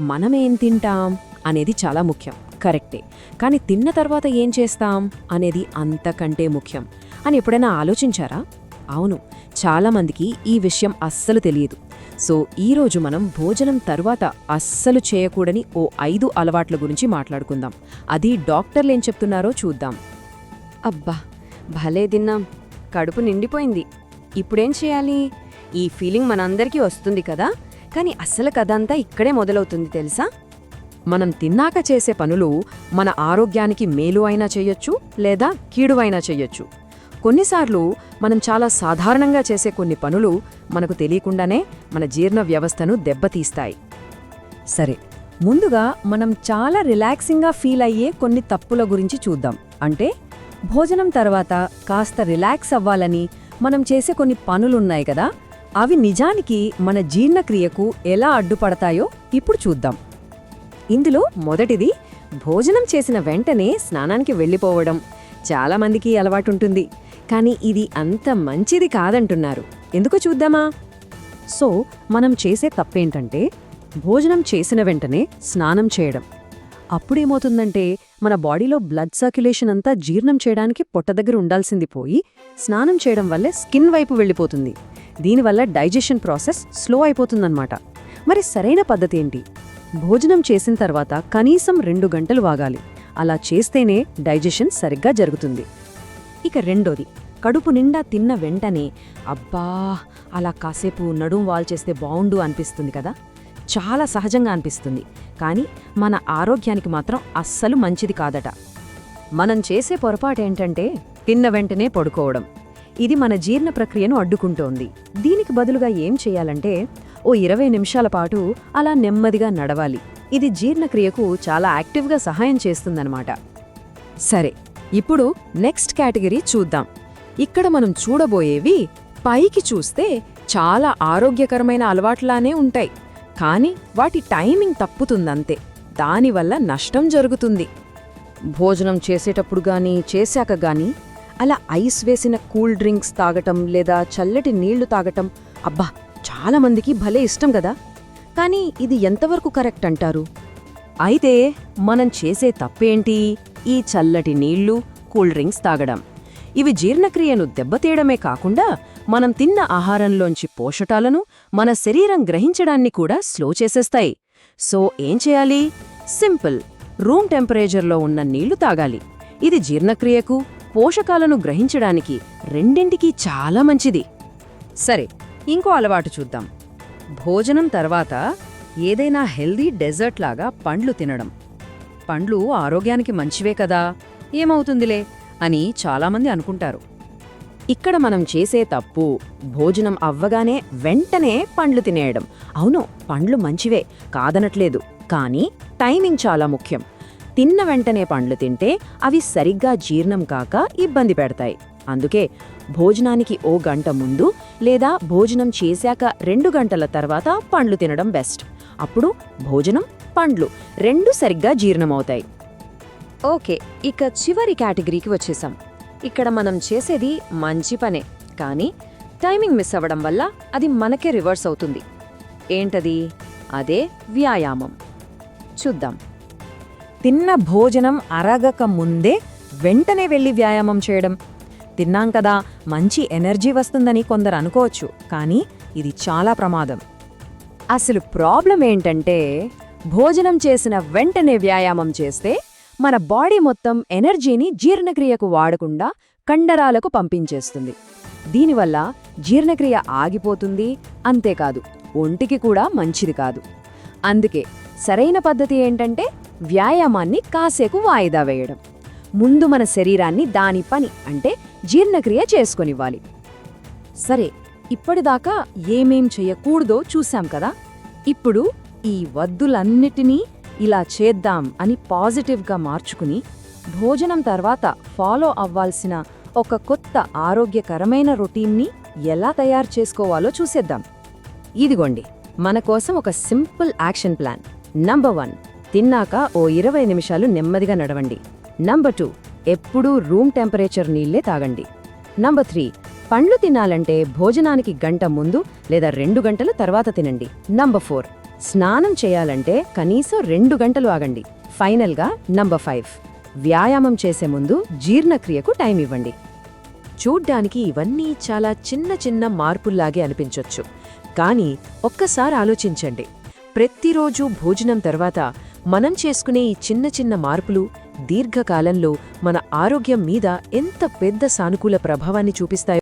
మనమేం తింటాం అనేది చాలా ముఖ్యం. కరెక్టే. కానీ తిన్న తర్వాత ఏం చేస్తాం అనేది అంతకంటే ముఖ్యం. అని ఎప్పుడైనా ఆలోచించారా? అవును. చాలామందికి ఈ విషయం అస్సలు తెలియదు. సో ఈరోజు మనం భోజనం తర్వాత అస్సలు చేయకూడని ఓ ఐదు అలవాట్ల గురించి మాట్లాడుకుందాం. అది డాక్టర్లేం చెప్తున్నారో చూద్దాం. అబ్బా! భలే తిన్నాం. కడుపు నిండిపోయింది. ఇప్పుడేం చేయాలి? ఈ ఫీలింగ్ మనందరికీ వస్తుంది కదా? కానీ అసలు కథంతా ఇక్కడే మొదలవుతుంది తెలుసా? మనం తిన్నాక చేసే పనులు మన ఆరోగ్యానికి మేలు అయినా చెయ్యొచ్చు లేదా కీడు అయినా కొన్నిసార్లు మనం చాలా సాధారణంగా చేసే కొన్ని పనులు మనకు తెలియకుండానే మన జీర్ణ వ్యవస్థను దెబ్బతీస్తాయి. సరే ముందుగా మనం చాలా రిలాక్సింగ్గా ఫీల్ అయ్యే కొన్ని తప్పుల గురించి చూద్దాం. అంటే భోజనం తర్వాత కాస్త రిలాక్స్ అవ్వాలని మనం చేసే కొన్ని పనులున్నాయి కదా? అవి నిజానికి మన జీర్ణక్రియకు ఎలా అడ్డుపడతాయో ఇప్పుడు చూద్దాం. ఇందులో మొదటిది భోజనం చేసిన వెంటనే స్నానానికి వెళ్ళిపోవడం. చాలామందికి అలవాటుంటుంది. కానీ ఇది అంత మంచిది కాదంటున్నారు. ఎందుకో చూద్దామా? సో మనం చేసే తప్పేంటంటే భోజనం చేసిన వెంటనే స్నానం చేయడం. అప్పుడేమవుతుందంటే మన బాడీలో బ్లడ్ సర్క్యులేషన్ అంతా జీర్ణం చేయడానికి పొట్ట దగ్గర ఉండాల్సింది పోయి స్నానం చేయడం వల్లే స్కిన్ వైపు వెళ్ళిపోతుంది. దీనివల్ల డైజెషన్ ప్రాసెస్ స్లో అయిపోతుందన్నమాట. మరి సరైన పద్ధతి ఏంటి? భోజనం చేసిన తర్వాత కనీసం రెండు గంటలు వాగాలి. అలా చేస్తేనే డైజెషన్ సరిగ్గా జరుగుతుంది. ఇక రెండోది కడుపు నిండా తిన్న వెంటనే అబ్బా అలా కాసేపు నడుం వాల్చేస్తే బావుండు అనిపిస్తుంది కదా? చాలా సహజంగా అనిపిస్తుంది. కానీ మన ఆరోగ్యానికి మాత్రం అస్సలు మంచిది కాదట. మనం చేసే పొరపాటేంటంటే తిన్న వెంటనే పడుకోవడం. ఇది మన జీర్ణ ప్రక్రియను అడ్డుకుంటోంది. దీనికి బదులుగా ఏం చేయాలంటే ఓ ఇరవై నిమిషాల పాటు అలా నెమ్మదిగా నడవాలి. ఇది జీర్ణక్రియకు చాలా యాక్టివ్గా సహాయం చేస్తుందన్నమాట. సరే ఇప్పుడు నెక్స్ట్ కేటగిరీ చూద్దాం. ఇక్కడ మనం చూడబోయేవి పైకి చూస్తే చాలా ఆరోగ్యకరమైన అలవాట్లానే ఉంటాయి. కానీ వాటి టైమింగ్ తప్పుతుందంతే. దానివల్ల నష్టం జరుగుతుంది. భోజనం చేసేటప్పుడు గానీ చేశాక గానీ అలా ఐస్ వేసిన కూల్ డ్రింక్స్ తాగటం లేదా చల్లటి నీళ్ళు తాగటం అబ్బా చాలామందికి భలే ఇష్టం కదా కానీ ఇది ఎంతవరకు కరెక్ట్ అంటారు? అయితే మనం చేసే తప్పేంటి? ఈ చల్లటి నీళ్ళు కూల్ డ్రింక్స్ తాగడం. ఇవి జీర్ణక్రియను దెబ్బతీయడమే కాకుండా మనం తిన్న ఆహారంలోంచి పోషటాలను మన శరీరం గ్రహించడాన్ని కూడా స్లో చేసేస్తాయి. సో ఏం చేయాలి? సింపుల్. రూమ్ టెంపరేచర్లో ఉన్న నీళ్ళు తాగాలి. ఇది జీర్ణక్రియకు పోషకాలను గ్రహించడానికి రెండింటికీ చాలా మంచిది. సరే ఇంకో అలవాటు చూద్దాం. భోజనం తర్వాత ఏదైనా హెల్దీ డెజర్ట్ లాగా పండ్లు తినడం. పండ్లు ఆరోగ్యానికి మంచివే కదా? ఏమవుతుందిలే? అని చాలామంది అనుకుంటారు. ఇక్కడ మనం చేసే తప్పు భోజనం అవ్వగానే వెంటనే పండ్లు తినేయడం. అవును పండ్లు మంచివే కాదనట్లేదు కానీ టైమింగ్ చాలా ముఖ్యం. తిన్న వెంటనే పండ్లు తింటే అవి సరిగ్గా జీర్ణం కాక ఇబ్బంది పెడతాయి. అందుకే భోజనానికి ఓ గంట ముందు లేదా భోజనం చేశాక రెండు గంటల తర్వాత పండ్లు తినడం బెస్ట్. అప్పుడు భోజనం పండ్లు రెండు సరిగ్గా జీర్ణమవుతాయి. ఓకే ఇక చివరి కేటగిరీకి వచ్చేసాం. ఇక్కడ మనం చేసేది మంచి పనే కానీ టైమింగ్ మిస్ అవ్వడం వల్ల అది మనకే రివర్స్ అవుతుంది. ఏంటది? అదే వ్యాయామం. చూద్దాం. తిన్న భోజనం అరగక ముందే వెంటనే వెళ్ళి వ్యాయామం చేయడం. తిన్నాం కదా మంచి ఎనర్జీ వస్తుందని కొందరు అనుకోవచ్చు కానీ ఇది చాలా ప్రమాదం. అసలు ప్రాబ్లం ఏంటంటే భోజనం చేసిన వెంటనే వ్యాయామం చేస్తే మన బాడీ మొత్తం ఎనర్జీని జీర్ణక్రియకు వాడకుండా కండరాలకు పంపించేస్తుంది. దీనివల్ల జీర్ణక్రియ ఆగిపోతుంది అంతేకాదు ఒంటికి కూడా మంచిది కాదు. అందుకే సరైన పద్ధతి ఏంటంటే వ్యాయామాన్ని కాసేపు వాయిదా వేయడం. ముందు మన శరీరాన్ని దాని పని అంటే జీర్ణక్రియ చేసుకొనివ్వాలి. సరే ఇప్పటిదాకా ఏమేం చెయ్యకూడదో చూశాం కదా? ఇప్పుడు ఈ వద్దులన్నిటినీ ఇలా చేద్దాం అని పాజిటివ్గా మార్చుకుని భోజనం తర్వాత ఫాలో అవ్వాల్సిన ఒక కొత్త ఆరోగ్యకరమైన రొటీన్ని ఎలా తయారు చేసుకోవాలో చూసేద్దాం. ఇదిగోండి మన కోసం ఒక simple action plan. Number one తిన్నాక ఓ ఇరవై నిమిషాలు నెమ్మదిగా నడవండి. నంబర్ టూ ఎప్పుడూ రూమ్ టెంపరేచర్ నీళ్ళే తాగండి. నంబర్ త్రీ పండ్లు తినాలంటే భోజనానికి గంట ముందు లేదా రెండు గంటల తర్వాత తినండి. నంబర్ ఫోర్ స్నానం చేయాలంటే కనీసం రెండు గంటలు ఆగండి. ఫైనల్గా నంబర్ ఫైవ్. వ్యాయామం చేసే ముందు జీర్ణక్రియకు టైం ఇవ్వండి. చూడ్డానికి ఇవన్నీ చాలా చిన్న చిన్న మార్పుల్లాగే అనిపించొచ్చు. కానీ ఒక్కసారి ఆలోచించండి. ప్రతిరోజు భోజనం తర్వాత మనం చేసుకునే ఈ చిన్న చిన్న మార్పులు దీర్ఘకాలంలో మన ఆరోగ్యం మీద ఎంత పెద్ద సానుకూల ప్రభావాన్ని చూపిస్తాయో